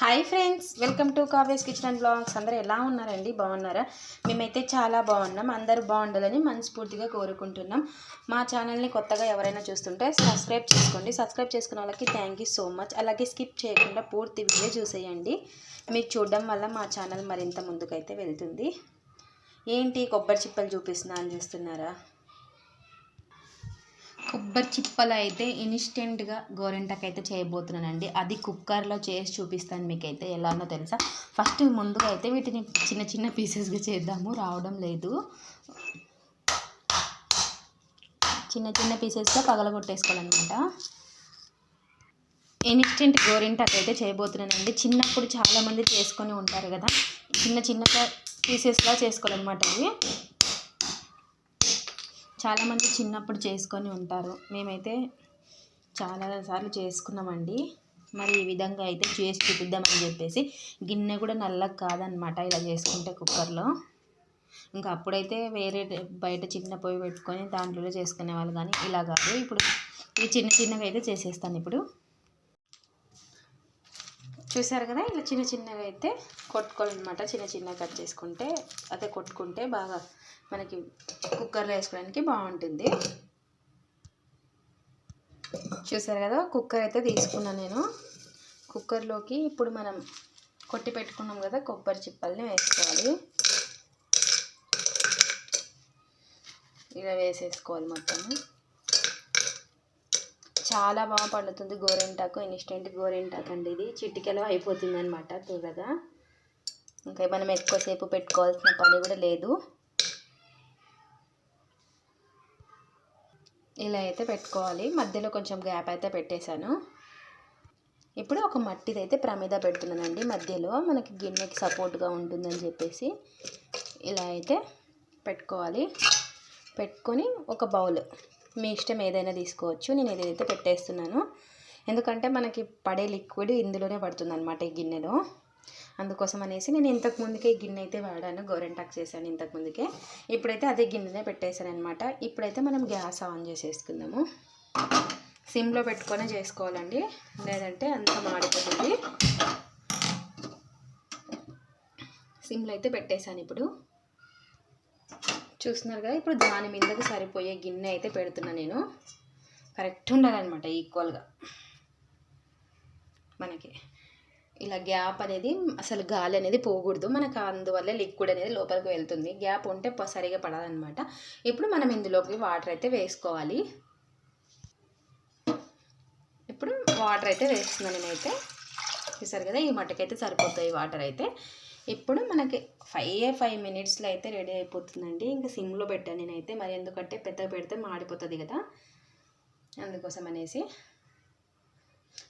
Hi friends welcome to Kavya's kitchen and blogs అందరూ ఎలా ఉన్నారండి? బాగున్నారా? మేమైతే చాలా బాగున్నాం. అందరూ బాగుండాలని మనస్ఫూర్తిగా కోరుకుంటున్నాం. మా ఛానల్ని కొత్తగా ఎవరైనా చూస్తుంటే సబ్స్క్రైబ్ చేసుకోండి. సబ్స్క్రైబ్ చేసుకున్న వాళ్ళకి థ్యాంక్ యూ సో మచ్ అలాగే స్కిప్ చేయకుండా పూర్తి వీడియో చూసేయండి. మీరు చూడడం వల్ల మా ఛానల్ మరింత ముందుకైతే వెళ్తుంది. ఏంటి కొబ్బరి చిప్పలు చూపిస్తున్నా అని చూస్తున్నారా? కొబ్బరి చిప్పలు అయితే ఇన్స్టెంట్గా గోరెంటకు అయితే చేయబోతున్నానండి. అది కుక్కర్లో చేసి చూపిస్తాను మీకైతే ఎలానో తెలుసా? ఫస్ట్ ముందుగా అయితే వీటిని చిన్న చిన్న పీసెస్గా చేద్దాము. రావడం లేదు. చిన్న చిన్న పీసెస్గా పగలగొట్టేసుకోవాలన్నమాట. ఇన్స్టెంట్ గోరింటకు అయితే చేయబోతున్నానండి. చిన్నప్పుడు చాలామంది చేసుకొని ఉంటారు కదా. చిన్న చిన్న పీసెస్గా చేసుకోవాలన్నమాట అవి చాలామంది చిన్నప్పుడు చేసుకొని ఉంటారు. మేమైతే చాలా సార్లు చేసుకున్నామండి. మరి ఈ విధంగా అయితే చేసి చూపిద్దామని చెప్పేసి గిన్నె కూడా నల్లగా కాదనమాట ఇలా చేసుకుంటే కుక్కర్లో. ఇంకా అప్పుడైతే వేరే బయట చిన్న పొయ్యి పెట్టుకొని దాంట్లో చేసుకునే వాళ్ళు కానీ ఇలా కాదు. ఇప్పుడు ఇవి చిన్న చిన్నగా అయితే చేసేస్తాను ఇప్పుడు. చూసారు కదా? ఇలా చిన్న చిన్నగా అయితే కొట్టుకోవాలన్నమాట. చిన్న చిన్నగా కట్ చేసుకుంటే అదే కొట్టుకుంటే బాగా మనకి కుక్కర్లో వేసుకోవడానికి బాగుంటుంది. చూసారు కదా? కుక్కర్ అయితే తీసుకున్నాను నేను. కుక్కర్లోకి ఇప్పుడు మనం కొట్టి పెట్టుకున్నాం కదా? కొబ్బరి చిప్పల్ని వేసుకోవాలి. ఇలా వేసేసుకోవాలి మొత్తం చాలా బాగా పండుతుంది గోరింటాకు ఇన్స్టెంట్ గోరింటాకు అండి ఇది. చిటికెలో అయిపోతుంది అనమాట త్వరగా. ఇంకా మనం ఎక్కువసేపు పెట్టుకోవాల్సిన పని కూడా లేదు. ఇలా అయితే పెట్టుకోవాలి. మధ్యలో కొంచెం గ్యాప్ అయితే పెట్టేశాను. ఇప్పుడు ఒక మట్టిది అయితే ప్రమిద పెడుతున్నానండి మధ్యలో. మనకి గిన్నెకి సపోర్ట్గా ఉంటుందని చెప్పేసి ఇలా అయితే పెట్టుకోవాలి. పెట్టుకొని ఒక బౌల్ మీ ఇష్టం ఏదైనా తీసుకోవచ్చు. నేను ఏదైతే పెట్టేస్తున్నాను. ఎందుకంటే మనకి పడే లిక్విడ్ ఇందులోనే పడుతుంది అనమాట ఈ గిన్నెలో. అందుకోసం అనేసి నేను ఇంతకు ముందుకే గిన్నె అయితే వాడాను. గోరెంటాక్ చేశాను ఇంతకు ముందుకే. ఇప్పుడైతే అదే గిన్నెనే పెట్టేశాను అనమాట ఇప్పుడైతే మనం గ్యాస్ ఆన్ చేసేసుకుందాము. సిమ్లో పెట్టుకొని చేసుకోవాలండి. లేదంటే అంత మాడిపోతుంది. సిమ్లో అయితే పెట్టేశాను ఇప్పుడు. చూస్తున్నారు కదా ఇప్పుడు దాని మీదకి సరిపోయే గిన్నె అయితే పెడుతున్నా నేను. కరెక్ట్ ఉండాలన్నమాట ఈక్వల్గా మనకి ఇలా గ్యాప్ అనేది అసలు గాలి అనేది పోకూడదు. మనకు అందువల్ల లిక్విడ్ అనేది లోపలికి వెళ్తుంది. గ్యాప్ ఉంటే సరిగా పడదనమాట ఇప్పుడు మనం ఇందులోకి వాటర్ అయితే వేసుకోవాలి. ఇప్పుడు వాటర్ అయితే వేస్తున్నాను నేనైతే. చూసారు కదా ఈ మట్టకైతే సరిపోతాయి వాటర్ అయితే. ఇప్పుడు మనకి ఫైవ్ ఫైవ్ మినిట్స్లో అయితే రెడీ అయిపోతుందండి. ఇంకా సిమ్లో పెట్టాను నేనైతే. మరి ఎందుకంటే పెద్దగా పెడితే మాడిపోతుంది కదా. అందుకోసం అనేసి.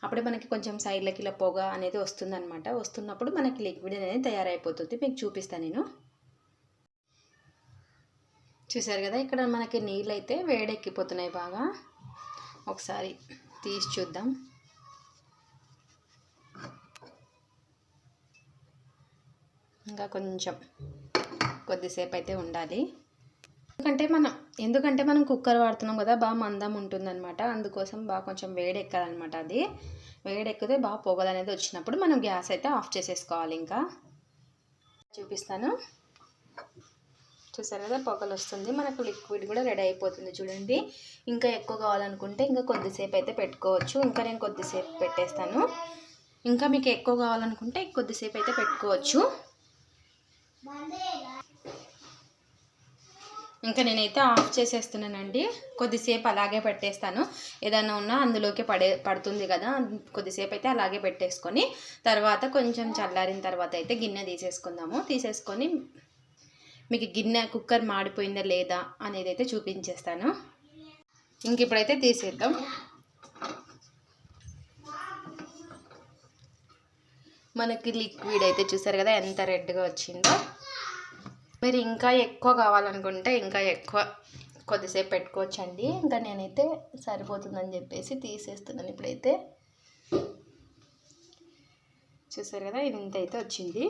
అప్పుడే మనకి కొంచెం సైడ్లకి ఇలా పొగ అనేది వస్తుందన్నమాట. వస్తున్నప్పుడు మనకి లిక్విడ్ అనేది తయారైపోతుంది. మీకు చూపిస్తాను నేను. చూసారు కదా ఇక్కడ మనకి నీళ్ళు అయితే వేడెక్కిపోతున్నాయి బాగా. ఒకసారి తీసి చూద్దాం. ఇంకా కొంచెం కొద్దిసేపు అయితే ఉండాలి. ఎందుకంటే మనం ఎందుకంటే మనం కుక్కర్ వాడుతున్నాం కదా బాగా మందం ఉంటుందన్నమాట. అందుకోసం బాగా కొంచెం వేడెక్కాలన్నమాట అది. వేడెక్కితే బాగా పొగలు అనేది వచ్చినప్పుడు మనం గ్యాస్ అయితే ఆఫ్ చేసేసుకోవాలి ఇంకా. చూపిస్తాను. చూసారు కదా పొగలు వస్తుంది. మనకు లిక్విడ్ కూడా రెడీ అయిపోతుంది చూడండి. ఇంకా ఎక్కువ కావాలనుకుంటే ఇంకా కొద్దిసేపు అయితే పెట్టుకోవచ్చు. ఇంకా నేను కొద్దిసేపు పెట్టేస్తాను. ఇంకా మీకు ఎక్కువ కావాలనుకుంటే కొద్దిసేపు అయితే పెట్టుకోవచ్చు. ఇంకా నేనైతే ఆఫ్ చేసేస్తున్నానండి. కొద్దిసేపు అలాగే పెట్టేస్తాను. ఏదైనా ఉన్నా అందులోకి పడే పడుతుంది కదా. కొద్దిసేపు అయితే అలాగే పెట్టేసుకొని తర్వాత కొంచెం చల్లారిన తర్వాత అయితే గిన్నె తీసేసుకుందాము. తీసేసుకొని మీకు గిన్నె కుక్కర్ మాడిపోయిందా లేదా అనేది అయితే చూపించేస్తాను. ఇంక ఇప్పుడైతే తీసేద్దాం. మనకి లిక్విడ్ అయితే చూసారు కదా ఎంత రెడ్గా వచ్చిందో. మీరు ఇంకా ఎక్కువ కావాలనుకుంటే ఇంకా ఎక్కువ కొద్దిసేపు పెట్టుకోవచ్చండి. ఇంకా నేనైతే సరిపోతుందని చెప్పేసి తీసేస్తున్నాను ఇప్పుడైతే. చూసారు కదా ఇది ఇంత అయితే వచ్చింది.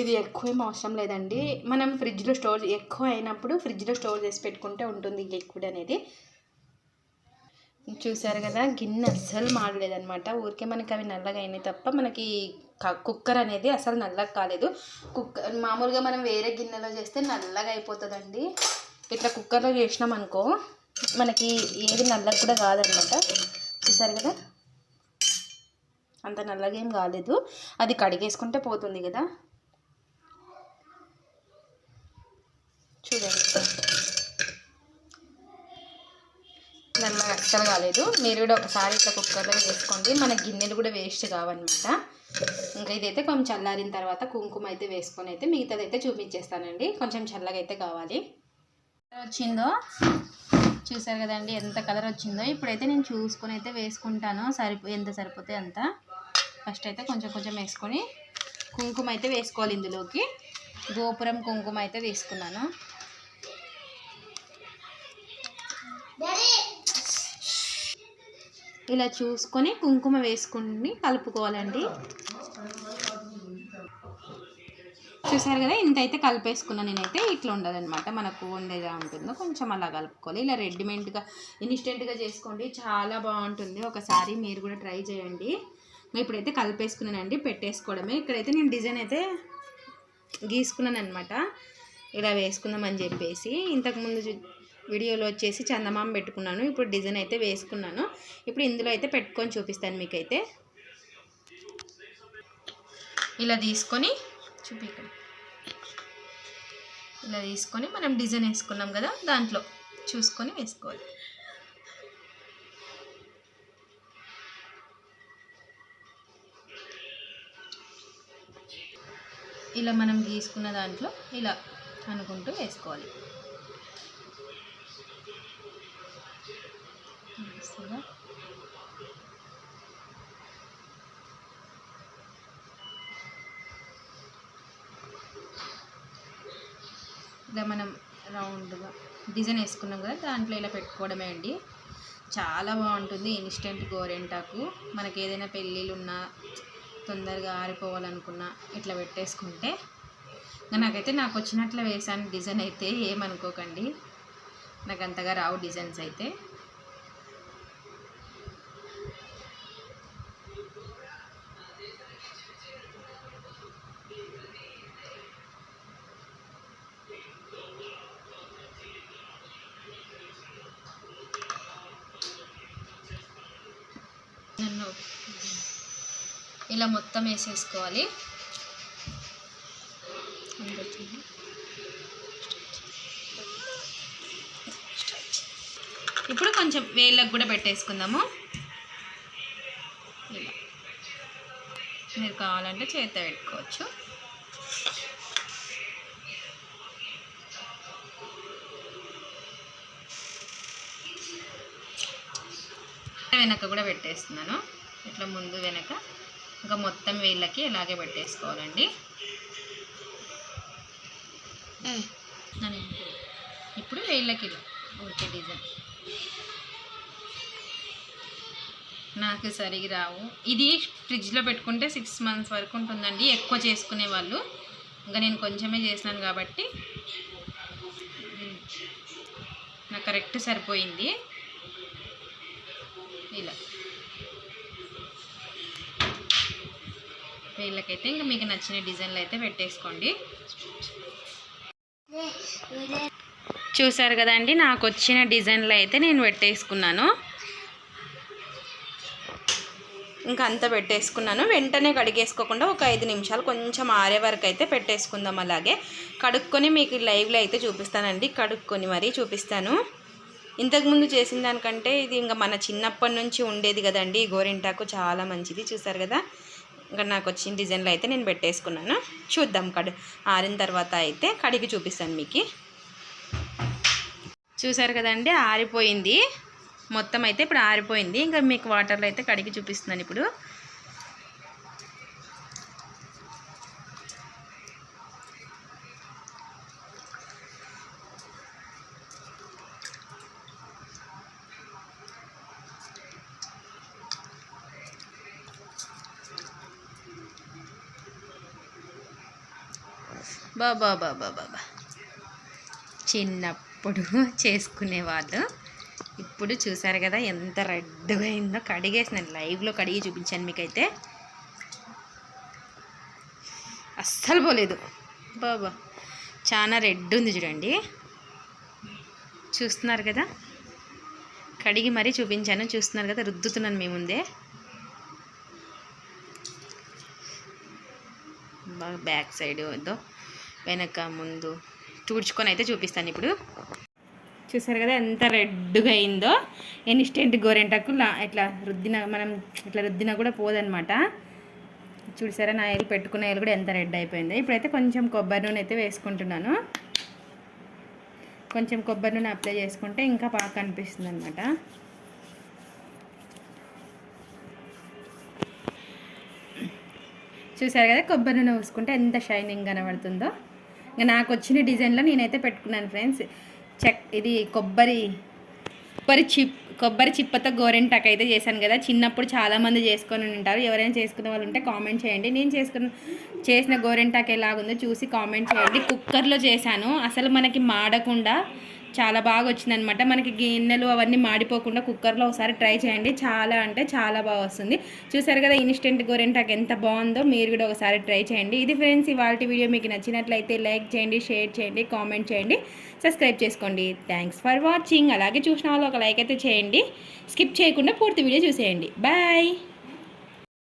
ఇది ఎక్కువ ఏం అవసరం లేదండి. మనం ఫ్రిడ్జ్లో స్టోర్ ఎక్కువ అయినప్పుడు ఫ్రిడ్జ్లో స్టోర్ చేసి పెట్టుకుంటే ఉంటుంది లిక్విడ్ అనేది. చూసారు కదా గిన్నె అస్సలు మాడలేదనమాట ఊరికే మనకి అవి నల్లగా అయినాయి తప్ప మనకి కుక్కర్ అనేది అసలు నల్లగా కాలేదు. కుక్కర్ మామూలుగా మనం వేరే గిన్నెలో చేస్తే నల్లగా అయిపోతుందండి. ఇట్లా కుక్కర్లో చేసినాం అనుకో మనకి ఏది నల్లగా కూడా కాదనమాట. చూసారు కదా? అంత నల్లగా ఏం కాలేదు. అది కడిగేసుకుంటే పోతుంది కదా? చూడండి. నల్లగా అస్సలు కాలేదు. మీరు కూడా ఒకసారి ఇట్లా కుక్కర్లో వేసుకోండి మన గిన్నెలు కూడా వేస్ట్ కావన్నమాట. ఇంకా ఇదైతే కొంచెం చల్లారిన తర్వాత కుంకుమ అయితే వేసుకొని అయితే మిగతాది అయితే చూపించేస్తానండి. కొంచెం చల్లగా అయితే కావాలి. వచ్చిందో చూసారు కదండి ఎంత కలర్ వచ్చిందో ఇప్పుడైతే నేను చూసుకొని అయితే వేసుకుంటాను. సరిపో ఎంత సరిపోతే అంత. ఫస్ట్ అయితే కొంచెం కొంచెం వేసుకొని కుంకుమ అయితే వేసుకోవాలి ఇందులోకి. గోపురం కుంకుమ అయితే తీసుకున్నాను. ఇలా చూసుకొని కుంకుమ వేసుకుని కలుపుకోవాలండి. చూసారు కదా ఇంత అయితే కలిపేసుకున్నా నేనైతే ఇట్లా ఉండదన్నమాట. మనకు ఉండేదా ఉంటుందో కొంచెం అలా కలుపుకోవాలి. ఇలా రెడీమేడ్గా ఇన్స్టెంట్గా చేసుకోండి. చాలా బాగుంటుంది. ఒకసారి మీరు కూడా ట్రై చేయండి. ఇప్పుడైతే కలిపేసుకున్నానండి పెట్టేసుకోవడమే. ఇక్కడైతే నేను డిజైన్ అయితే గీసుకున్నాను అనమాట ఇలా వేసుకుందామని చెప్పేసి ఇంతకుముందు చూ- వీడియోలో వచ్చేసి చందమామ పెట్టుకున్నాను. ఇప్పుడు డిజైన్ అయితే వేసుకున్నాను. ఇప్పుడు ఇందులో అయితే పెట్టుకొని చూపిస్తాను మీకైతే. ఇలా తీసుకొని చూపి ఇలా తీసుకొని మనం డిజైన్ వేసుకున్నాం కదా దాంట్లో చూసుకొని వేసుకోవాలి. ఇలా మనం గీసుకున్న దాంట్లో ఇలా అనుకుంటూ వేసుకోవాలి. కనిపిస్తుందా ఇలా మనం రౌండ్గా డిజైన్ వేసుకున్నాం కదా దాంట్లో ఇలా పెట్టుకోవడమే అండి. చాలా బాగుంటుంది ఇన్స్టెంట్ గోరెంటాకు. మనకి ఏదైనా పెళ్ళిళ్ళు ఉన్నా తొందరగా ఆరిపోవాలనుకున్నా ఇట్లా పెట్టేసుకుంటే నాకైతే నాకు వచ్చినట్లు వేసాను డిజైన్ అయితే ఏమనుకోకండి. నాకు అంతగా రావు డిజైన్స్ అయితే. ఇలా మొత్తం వేసేసుకోవాలి. ఇప్పుడు కొంచెం వేళ్ళకు కూడా పెట్టేసుకుందాము. ఇలా. మీరు కావాలంటే చేత పెట్టుకోవచ్చు. వెనక కూడా పెట్టేస్తున్నాను. ఇట్లా ముందు వెనక ఇంకా మొత్తం వీళ్ళకి ఇలాగే పెట్టేసుకోవాలండి. ఇప్పుడు వీళ్ళకి ఓకే డిజైన్. నాకు సరిగి రావు. ఇది ఫ్రిడ్జ్లో పెట్టుకుంటే సిక్స్ మంత్స్ వరకు ఉంటుందండి. ఎక్కువ చేసుకునే వాళ్ళు. ఇంకా నేను కొంచెమే చేసినాను కాబట్టి. నాకు కరెక్ట్ సరిపోయింది. ఇలా వీళ్ళకైతే ఇంకా మీకు నచ్చిన డిజైన్లు అయితే పెట్టేసుకోండి. చూసారు కదండి నాకు వచ్చిన డిజైన్లు అయితే నేను పెట్టేసుకున్నాను. ఇంకా అంతా పెట్టేసుకున్నాను. వెంటనే కడిగేసుకోకుండా ఒక ఐదు నిమిషాలు కొంచెం ఆరే వరకు అయితే పెట్టేసుకుందాం అలాగే. కడుక్కొని మీకు లైవ్లో అయితే చూపిస్తానండి. కడుక్కొని మరీ చూపిస్తాను. ఇంతకుముందు చేసిన దానికంటే ఇది ఇంకా మన చిన్నప్పటి నుంచి ఉండేది కదండి. ఈ గోరింటాకు చాలా మంచిది చూసారు కదా? ఇంకా నాకు వచ్చిన డిజైన్లో అయితే నేను పెట్టేసుకున్నాను. చూద్దాం కడు ఆరిన తర్వాత అయితే కడిగి చూపిస్తాను మీకు. చూసారు కదండి? ఆరిపోయింది. మొత్తం అయితే ఇప్పుడు ఆరిపోయింది. ఇంకా మీకు వాటర్లో అయితే కడిగి చూపిస్తున్నాను ఇప్పుడు. బాబా బాబా బాబా చిన్నప్పుడు చేసుకునేవాళ్ళు ఇప్పుడు చూసారు కదా ఎంత రెడ్గా అయిందో కడిగేసినాను. లైవ్లో కడిగి చూపించాను మీకైతే. అస్సలు పోలేదు. బాబా చాలా రెడ్ ఉంది చూడండి. చూస్తున్నారు కదా? కడిగి మరీ చూపించాను. చూస్తున్నారు కదా? రుద్దుతున్నాను మీ ముందే. బాగా బ్యాక్ సైడ్ వద్దో వెనక ముందు చూడ్చుకొని అయితే చూపిస్తాను ఇప్పుడు. చూసారు కదా ఎంత రెడ్గా అయిందో? ఇన్స్టెంట్ గోరెంటకు లా ఇట్లా రుద్దిన మనం ఇట్లా రుద్దినా కూడా పోదనమాట చూసారా నా ఏలు పెట్టుకున్న ఏలు కూడా ఎంత రెడ్ అయిపోయిందో. ఇప్పుడైతే కొంచెం కొబ్బరి నూనె అయితే వేసుకుంటున్నాను. కొంచెం కొబ్బరి నూనె అప్లై చేసుకుంటే ఇంకా బాగా కనిపిస్తుంది అనమాట చూసారు కదా కొబ్బరి నూనె పూసుకుంటే ఎంత షైనింగ్ కనబడుతుందో? ఇంకా నాకు వచ్చిన డిజైన్లో నేనైతే పెట్టుకున్నాను ఫ్రెండ్స్. చెక్ ఇది కొబ్బరి కొబ్బరి చిప్ కొబ్బరి చిప్పతో గోరెంటాక్ అయితే చేశాను కదా. చిన్నప్పుడు చాలామంది చేసుకొని ఉంటారు. ఎవరైనా చేసుకునే వాళ్ళు ఉంటే కామెంట్ చేయండి. నేను చేసుకున్న చేసిన గోరెంటాక్ ఎలాగుందో చూసి కామెంట్ చేయండి. కుక్కర్లో చేశాను. అసలు మనకి మాడకుండా చాలా బాగా వచ్చిందనమాట మనకి గిన్నెలు అవన్నీ మాడిపోకుండా కుక్కర్లో ఒకసారి ట్రై చేయండి. చాలా అంటే చాలా బాగా వస్తుంది. చూసారు కదా ఇన్స్టెంట్ గోరెంటాక్ ఎంత బాగుందో మీరు కూడా ఒకసారి ట్రై చేయండి. ఇది ఫ్రెండ్స్ ఇవాళ వీడియో మీకు నచ్చినట్లయితే లైక్ చేయండి షేర్ చేయండి కామెంట్ చేయండి సబ్స్క్రైబ్ చేసుకోండి. థ్యాంక్స్ ఫర్ వాచింగ్ అలాగే చూసిన వాళ్ళు ఒక లైక్ అయితే చేయండి. స్కిప్ చేయకుండా పూర్తి వీడియో చూసేయండి. బాయ్